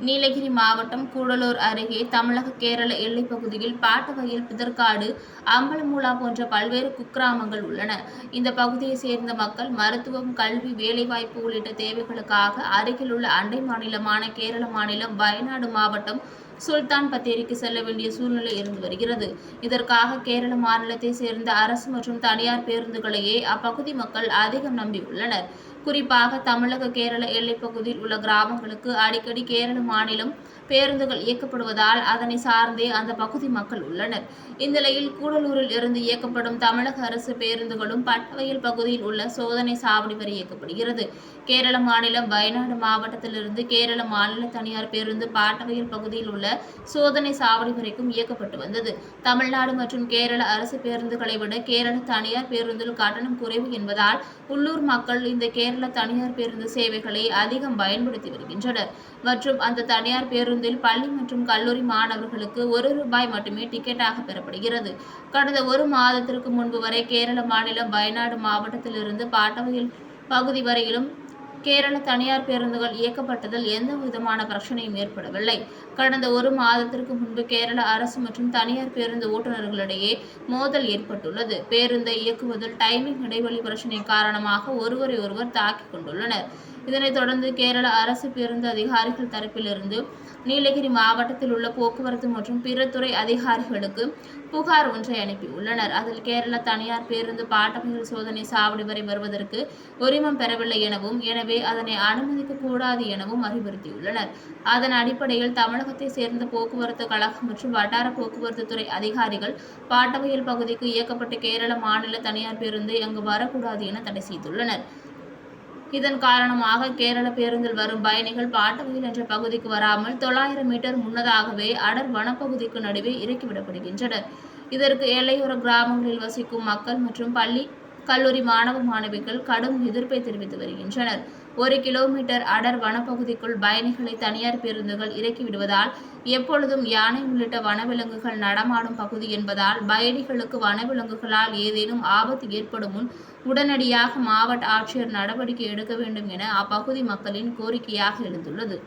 நீலகிரி மாவட்டம் கூடலூர் அருகே தமிழக கேரள எல்லைப் பகுதியில் வகையில் புதற்காடு அம்பலமூலா போன்ற பல்வேறு குக்கிராமங்கள் உள்ளன. இந்த பகுதியைச் சேர்ந்த மக்கள் மருத்துவம் கல்வி வேலைவாய்ப்பு உள்ளிட்ட தேவைகளுக்காக அருகிலுள்ள அண்டை மாநிலமான கேரள மாநிலம் வயநாடு மாவட்டம் சுல்தான் பத்தேரிக்கு செல்ல வேண்டிய சூழ்நிலை இருந்து வருகிறது. இதற்காக கேரள மாநிலத்தை சேர்ந்த அரசு மற்றும் தனியார் பேருந்துகளையே அப்பகுதி மக்கள் அதிகம் நம்பியுள்ளனர் குறிப்பாக தமிழக கேரள எல்லைப்பகுதியில் உள்ள கிராமங்களுக்கு அடிக்கடி கேரள மாநிலம் பேருந்துகள் இயக்கப்படுவதால் அதனை சார்ந்தே அந்த பகுதி மக்கள் உள்ளனர். இந்நிலையில் கூடலூரில் இருந்து இயக்கப்படும் தமிழக அரசு பேருந்துகளும் பட்டவயல் பகுதியில் உள்ள சோதனை சாவடி வரை இயக்கப்படுகிறது. கேரள மாநிலம் வயநாடு மாவட்டத்திலிருந்து கேரள மாநில தனியார் பேருந்து பாட்டவயல் பகுதியில் உள்ள சோதனை சாவடி வரைக்கும் இயக்கப்பட்டு வந்தது. தமிழ்நாடு மற்றும் கேரள அரசு பேருந்துகளை விட கேரள தனியார் பேருந்தில் கட்டணம் குறைவு என்பதால் உள்ளூர் மக்கள் இந்த கேரள தனியார் பேருந்து சேவைகளை அதிகம் பயன்படுத்தி வருகின்றனர். மற்றும் அந்த தனியார் பேருந்தில் பள்ளி மற்றும் கல்லூரி மாணவர்களுக்கு ஒரு ரூபாய் மட்டுமே டிக்கெட்டாக பெறப்படுகிறது. கடந்த ஒரு மாதத்திற்கு முன்பு வரை கேரள மாநிலம் வயநாடு மாவட்டத்திலிருந்து பாட்டவையில் பகுதி வரையிலும் கேரள தனியார் பேருந்துகள் இயக்கப்பட்டதில் எந்த விதமான பிரச்சனையும் ஏற்படவில்லை. கடந்த ஒரு மாதத்திற்கு முன்பு கேரள அரசு மற்றும் தனியார் பேருந்து ஓட்டுநர்களிடையே மோதல் ஏற்பட்டுள்ளது. பேருந்தை இயக்குவதில் டைமிங் இடைவெளி பிரச்சனை காரணமாக ஒருவரை ஒருவர் தாக்கிக் கொண்டுள்ளனர். இதனைத் தொடர்ந்து கேரள அரசு பேருந்து அதிகாரிகள் தரப்பிலிருந்து நீலகிரி மாவட்டத்தில் உள்ள போக்குவரத்து மற்றும் பிற துறை அதிகாரிகளுக்கு புகார் ஒன்றை அனுப்பியுள்ளனர். அதில் கேரள தனியார் பேருந்து பாட்டமைகள் சோதனை சாவடி வரை வருவதற்கு உரிமம் பெறவில்லை எனவும் எனவே அதனை அனுமதிக்க கூடாது எனவும் அறிவுறுத்தியுள்ளனர். அதன் அடிப்படையில் தமிழகத்தை சேர்ந்த போக்குவரத்து கழகம் மற்றும் வட்டார போக்குவரத்து துறை அதிகாரிகள் பாட்டவயல் பகுதிக்கு இயக்கப்பட்ட கேரள மாநில தனியார் பேருந்து அங்கு வரக்கூடாது என தடை செய்துள்ளனர். இதன் காரணமாக கேரள பேருந்தில் வரும் பயணிகள் பாட்டவயில் என்ற பகுதிக்கு வராமல் தொள்ளாயிரம் மீட்டர் முன்னதாகவே அடர் வனப்பகுதிக்கு நடுவே இறக்கிவிடப்படுகின்றனர். இதற்கு எல்லையோர கிராமங்களில் வசிக்கும் மக்கள் மற்றும் பள்ளி கல்லூரி மாணவ மாணவிகள் கடும் எதிர்ப்பை தெரிவித்து வருகின்றனர். ஒரு கிலோமீட்டர் அடர் வனப்பகுதிக்குள் பயணிகளை தனியார் பேருந்துகள் இறக்கிவிடுவதால் எப்பொழுதும் யானை உள்ளிட்ட வனவிலங்குகள் நடமாடும் பகுதி என்பதால் பயணிகளுக்கு வனவிலங்குகளால் ஏதேனும் ஆபத்து ஏற்படும் முன் உடனடியாக மாவட்ட ஆட்சியர் நடவடிக்கை எடுக்க வேண்டும் என அப்பகுதி மக்களின் கோரிக்கையாக எழுந்துள்ளது.